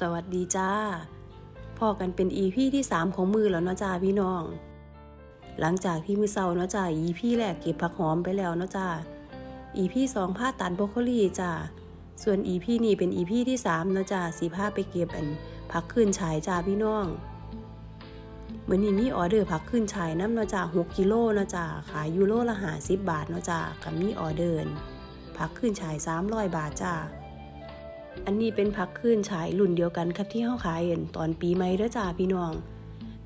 สวัสดีจ้าพอกันเป็นอีพี่ที่ 3 ของมือแล้วเนาะจ้าพี่น้อง หลังจากที่มือเศร้าเนาะจ้าอีพี่แรกเก็บผักหอมไปแล้วเนาะจ้าอีพี่สองผ้าตัดบรอกโคลีจ้าส่วนอีพี่นี้เป็นอีพี่ที่3เนาะจ้าสีผ้าไปเก็บอันผักขึ้นฉายจ้าพี่น้องเหมือนนี้มีออเดอร์ผักขึ้นฉายน้ำเนาะจ้า6กิโลเนาะจ้าขายยูโรละหาสิบบาทเนาะจ้ากับมีออเดอร์ผักขึ้นฉาย300บาทจ้า อันนี้เป็นพักขึ้นฉายรุ่นเดียวกันครับที่เฮาขายเห็นตอนปีใหม่เด้อจ้าพี่น้อง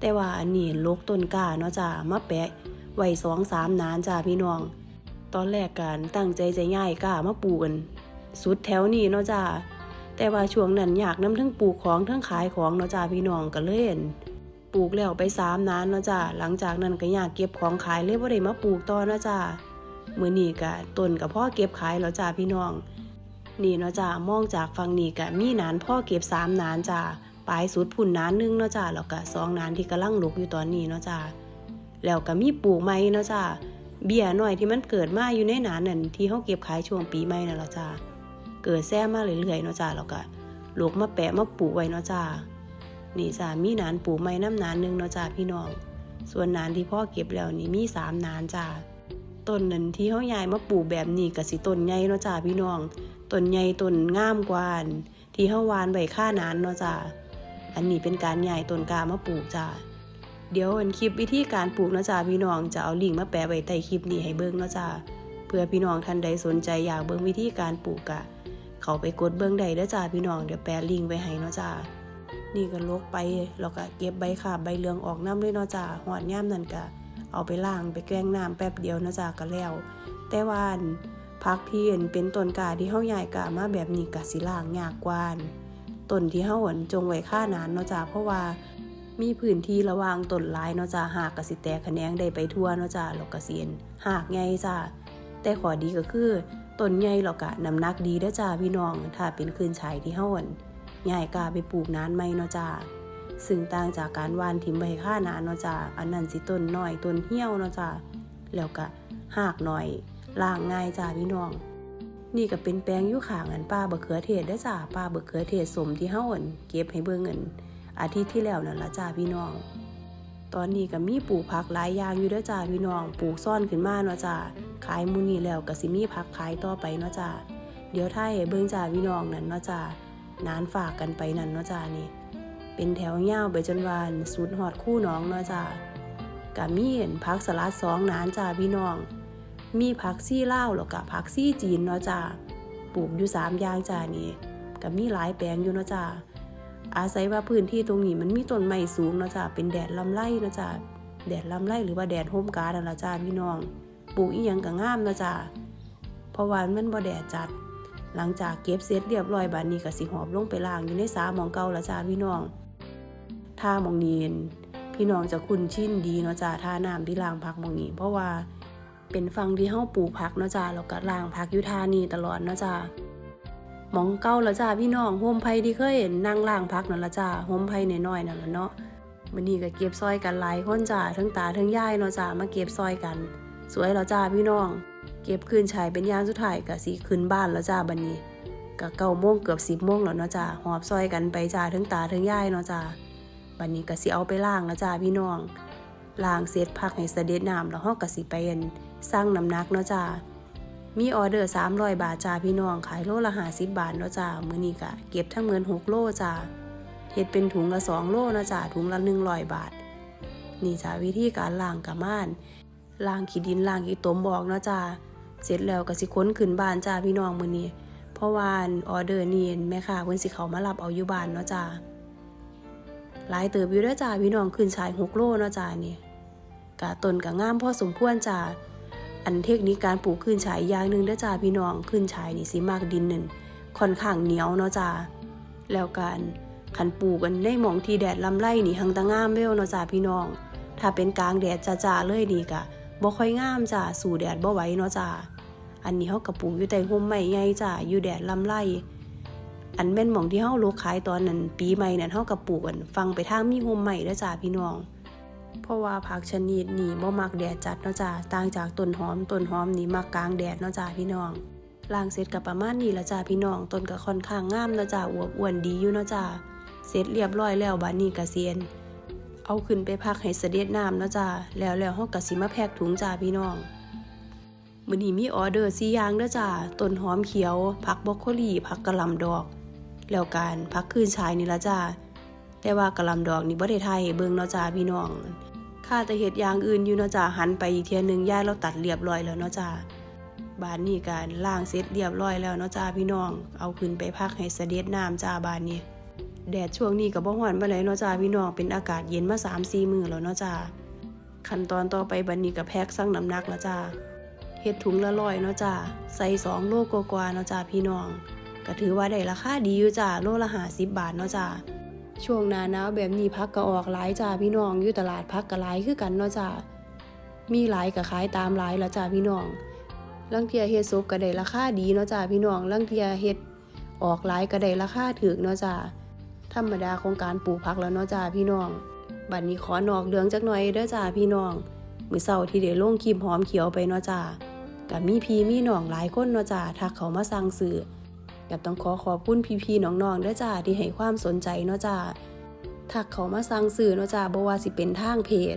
แต่ว่าอันนี้ลกต้นกล้าเนาะจ้ามาแปะไว้สองสามนานจ้าพี่น้อง ตอนแรกกันตั้งใจจะย้ายกล้ามาปลูกกันสุดแถวนี้เนาะจ้าแต่ว่าช่วงนั้นอยากนํทั้งปลูกของทั้งขายของเนาะจ้าพี่น้องก็เลยเห็นปลูกแล้วไปสามนานเนาะจ้าหลังจากนั้นก็อยากเก็บของขายเลยบ่ได้มาปลูกต่อเนาะจ้ามื้อนี้ก็ต้นกับพ่อเก็บขายแล้วจ้าพี่น้อง นี่เนาะจ้ามองจากฝั่งนี้ก็มีหนานพ่อเก็บสามหนานจ้าปลายสุดพุ่นหนานหนึงเนาะจ้าแล้วก็สองหนานที่กำลังลุกอยู่ตอนนี้เนาะจ้าแล้วก็มีปลูกไม้เนาะจ้าเบี้ยหน่อยที่มันเกิดมาอยู่ในหนานนั่นที่เขาเก็บขายช่วงปีใหม่นั่นละจ้าเกิดแซ่มาเรื่อยๆเนาะจ้าแล้วก็ลูกมาแปะมาปลูกไว้เนาะจ้านี่จ้ามีหนานปลูกไม้น้ำหนานหนึงเนาะจ้าพี่น้อง ส่วนหนานที่พ่อเก็บแล้วนี่มีสามหนานจ้า ต้นนั้นที่เขาย้ายมาปลูกแบบนี้ก็สิต้นใหญ่เนาะจ้าพี่น้องต้นใหญ่ต้นงามกว่าอันที่เฮาวานใบค่านานเนาะจ้าอันนี้เป็นการใหญ่ต้นกามาปลูกจ้าเดี๋ยวอันคลิปวิธีการปลูกเนาะจ้าพี่น้องจะเอาลิงก์มาแปะไว้ใต้คลิปนี้ให้เบิ่งเนาะจ้าเพื่อพี่น้องท่านใดสนใจอยากเบิ่งวิธีการปลูกกะเขาไปกดเบิ่งได้เด้อจ้าพี่น้องเดี๋ยวแปะลิงก์ไว้ให้เนาะจ้านี่ก็ลกไปแล้วก็เก็บใบขาบใบเหลืองออกน้ำเลยเนาะจ้าหอดย่ามนั่นก็ เอาไปล้างไปแกล้งน้ำแป๊บเดียวนะจ้าก็แล้ว แต่ว่าอันพักที่เห็นเป็นต้นกาที่เฮาใหญ่กามาแบบนี้กะสิล่างยากกว่าอันต้นที่เฮาหนจงไว้ค่านานเนาะจ้าเพราะว่ามีพื้นที่ระวางต้นหลายเนาะจ้าหากกะสิแตกแขนงได้ไปทั่วเนาะจ้าแล้วก็สิเห็นหากใหญ่จ้าแต่ขอดีก็คือต้นใหญ่แล้วก็น้ำหนักดีเด้อจ้าพี่น้อง ถ้าเป็นคืนชายที่เฮาหนใหญ่กาไปปลูกนานไหมเนาะจ้า ซึ่งต่างจากการหว่านทิมใบค่านาเนาะจ้าอันนั้นสิต้นน้อยต้นเหี่ยวเนาะจ้าแล้วก็หากหน่อยล่างง่ายจ้าพี่น้อง นี่ก็เป็นแปลงยู่ขางอันป้าบะเขือเทศได้จ้าป้าบะเขือเทศสมที่เฮาอันเก็บให้เบิ่งเงินอาทิตย์ที่แล้วนั่นละจ้าพี่น้อง ตอนนี้ก็มีปลูกผักหลายอย่างอยู่ด้อจ้าพี่น้องปลูกซ่อนขึ้นมาเนาะจ้าขายมูนี่แล้วก็สิมีผักขายต่อไปเนาะจ้าเดี๋ยวถ้าให้เบิ่งจ้าพี่น้องนั่นเนาะจ้านานฝากกันไปนั่นเนาะจ้านี่ เป็นแถวยาวไปจนวานสุดหอดคู่น้องเนาะจ้าก็มีเห็นผักสลัดสองนานจ้าพี่น้อง มีผักซี่เล่าแล้วก็ผักซี่จีนเนาะจ้าปลูกอยู่สามอย่างจ้านี่ก็มีหลายแปลงอยู่เนาะจ้าอาศัยว่าพื้นที่ตรงนี้มันมีต้นไม้สูงเนาะจ้าเป็นแดดลำไรเนาะจ้าแดดลำไรหรือว่าแดดโฮมการ์ดนั่นละจ้าพี่น้องปลูกอีหยังก็งามเนาะจ้าเพราะว่ามันบ่แดดจัด หลังจากเก็บเสร็จเรียบร้อยบานนี้ก็สิหอบลงไปล้างอยู่ในสาหมองเก่าละจ้าพี่น้อง ท่ามองเนีนพี่น้องจะคุ้นชินดีเนาะจ้าท่าน้ำที่ล้างพักมองนี้เพราะว่าเป็นฟังที่เฮาปลูกผักเนาะจ้าแล้วก็ล้างผักอยู่ท่านี้ตลอดเนาะจ้ามองเก่าแล้วจ้าพี่น้องโฮมไผที่เคยเห็นนั่งล้างผักนั่นละจ้าโฮมไผน้อยๆนั่นละเนาะมื้อนี้ก็เก็บซอยกันหลายคนจ้าทั้งตาทั้งยายเนาะจ้ามาเก็บซอยกัน สวยแล้วจ้าพี่น้อง เก็บคืนชายเป็นยามสุดท้ายก็สิขึ้นบ้านแล้วจ้าบัดนี้ก็เก้าโมงเกือบสิบโมงแล้วเนาะจ้าหอบซอยกันไปจ้าทั้งตาทั้งยายเนาะจ้า บัดนี้ก็สิเอาไปล้างแล้วจ้าพี่น้องล้างเสร็จพักให้เสด็จน้ำแล้วเฮาก็สิไปอันสร้างน้ำหนักเนาะจ้ามีออเดอร์300 บาทจ้าพี่น้องขายโลละ50บบาทเนาะจ้ามื้อนี้ก็เก็บทั้งเงิน6โลจ้าเฮ็ดเป็นถุงละ2โลเนาะจ้าถุงละ100บาท นี่จ้าวิธีการล้างกะม่านล้างขี้ดินล้างขี้ตมบอกเนาะจ้าเสร็จแล้วก็สิค้นขึ้นบ้านจ้าพี่น้องมื้อนี้เพราะว่าออเดอร์นี่แม่ค้าเพิ่นสิเขามารับเอาอยู่บ้านเนาะจ้า หลายเติบอยู่ด้อจ้าพี่น้องขึ้นชาย6โลเนาะจ้านี่กะต้นกะงามพ่อสมควรจ้าอันเทคนิคการปลูกขึ้นฉายอย่างหนึ่งด้อจ้าพี่น้องขึ้นฉายนี่สิมากดินหนั่นค่อนข้างเหนียวเนาะจ้าแล้วการขันปลูกกันในหมองที่แดดลำไรนี่หังตะงามเวลเนาะจ้าพี่น้อง ถ้าเป็นกลางแดดจ้าๆเลยนี่กะบ่ค่อยงามจ้าสู่แดดบ่ไหวเนาะจ้าอันนี้เฮาก็ปลูกอยู่แต่ห่มไม้ใหญ่จ้าอยู่แดดลำไร อันแม่นหมองที่เฮาโลกขายตอนนั้น ปีใหม่นั่นเฮาก็ปลูกกันฟังไปทางมีห่มไม้เด้อจ้าพี่น้อง เพราะว่าผักชนิดนี้บ่มักแดดจัดเนาะจ้าต่างจากต้นหอมต้นหอมนี่มักกลางแดดเนาะจ้าพี่น้องล้างเสร็จกับประมาณนี้ละจ้าพี่น้องต้นก็ค่อนข้างงามเนาะจ้าอวบอ้วนดีอยู่เนาะจ้าเสร็จเรียบร้อยแล้วบานนี้กะเซียน เอาขึ้นไปพักให้เสด็จน้ำเนาะจ้าแล้วแล้วเฮากะสิมาแพ็กถุงจ้าพี่น้องมื้อนี้มีออเดอร์4อย่างเด้อจ้าต้นหอมเขียว ผักบรอกโคลีผักกะหล่ำดอก แล้วการผักคืนชายนี่ละจ้าแต่ว่ากะลำดอกนี่บ่ได้ไทยเบิ่งเนาะจ้าพี่น้องข้าแต่เฮ็ดอย่างอื่นอยู่เนาะจ้าหันไปอีกเทียหนึงย่าเราตัดเรียบร้อยแล้วเนาะจ้าบานนี้การล้างเสร็จเรียบร้อยแล้วเนาะจ้าพี่น้อง เอาขึ้นไปพักให้เสด็จน้ำจ้าบานนี้แดดช่วงนี้ก็บ่ฮ้อนปานใดเนาะจ้าพี่น้องเป็นอากาศเย็นมา3-4มื้อแล้วเนาะจ้าขั้นตอนต่อไปบัดนี้ก็แพ็คสั่งน้ำหนักแล้วจ้าเฮ็ดถุงละร้อยเนาะจ้าใส่2โลกว่าๆเนาะจ้าพี่น้อง ก็ถือว่าได้ราคาดีอยู่จ้าโลละ50บบาทเนาะจ้าช่วงหน้าหนาวแบบนี้พักก็ออกหลายจ้าพี่น้องอยู่ตลาดพักก็หลายคือกันเนาะจ้ามีหลายก็ขายตามหลายแล้วจ้าพี่น้องลังเทียเฮ็ดซุปก็ได้ราคาดีเนาะจ้าพี่น้องลังเทียเฮ็ดออกหลายก็ได้ราคาถูกเนาะจ้าธรรมดาของการปลูกผักแล้วเนาะจ้าพี่น้องบัดนี้ขอนอกเดืองจักหน่อยเด้อจ้าพี่น้องมื้อเช้าที่ได้ลงคลิปหอมเขียวไปเนาะจ้าก็มีพี่มีน้องหลายคนเนาะจ้าทักเขามาสั่งซื้อ ก็ต้องขอขอบคุณพี่ๆน้องๆเด้อจ้าที่ให้ความสนใจเนาะจ้าทักเขามาสั่งซื้อเนาะจ้าบ่ว่าสิเป็นทางเพจ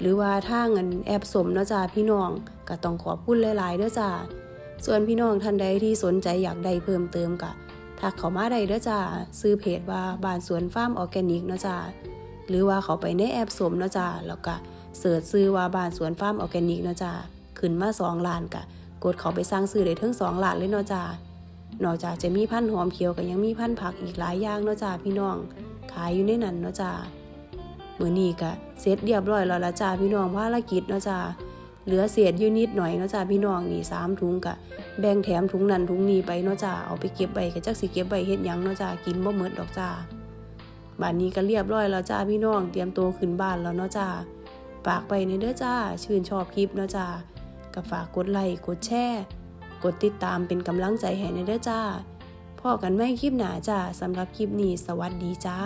หรือว่าทางเงินแอปสมเนาะจ้าพี่น้องก็ต้องขอบคุณหลายๆเด้อจ้าส่วนพี่น้องท่านใดที่สนใจอยากได้เพิ่มเติมก็ทักเขามาได้เด้อจ้าซื้อเพจว่าบ้านสวนฟาร์มออร์แกนิกเนาะจ้าหรือว่าเขาไปในแอปสมเนาะจ้าแล้วก็เสิร์ชซื้อว่าบ้านสวนฟาร์มออร์แกนิกเนาะจ้าขึ้นมาสองล้านกะกดเขาไปสร้างซื้อได้ถึงสองล้านเลยเนาะจ้า นอกจากจะมีพันธุ์หอมเขียวก็ยังมีพันธุ์ผักอีกหลายอย่างเนาะจ้าพี่น้อง ขายอยู่ในนั้นเนาะจ้ามื้อนี้ก็เสร็จเรียบร้อยแล้วละจ้าพี่น้องภารกิจเนาะจ้าเหลือเศษอยู่นิดหน่อยเนาะจ้าพี่น้องนี่สามถุงกะแบ่งแถมถุงนั้นถุงนี้ไปเนาะจ้าเอาไปเก็บไว้ก็จักสิเก็บไว้เฮ็ดหยังเนาะจ้ากินบ่หมดดอกจ้าบ้านนี้ก็เรียบร้อยแล้วจ้าพี่น้องเตรียมตัวขึ้นบ้านแล้วเนาะจ้าฝากไปในเด้อจ้า ชื่นชอบคลิปเนาะจ้าก็ฝากกดไลค์กดแชร์ กดติดตามเป็นกำลังใจให้ในเด้อจ้าพ่อกันไม่คลิปหนาจ้าสำหรับคลิปนี้สวัสดีจ้า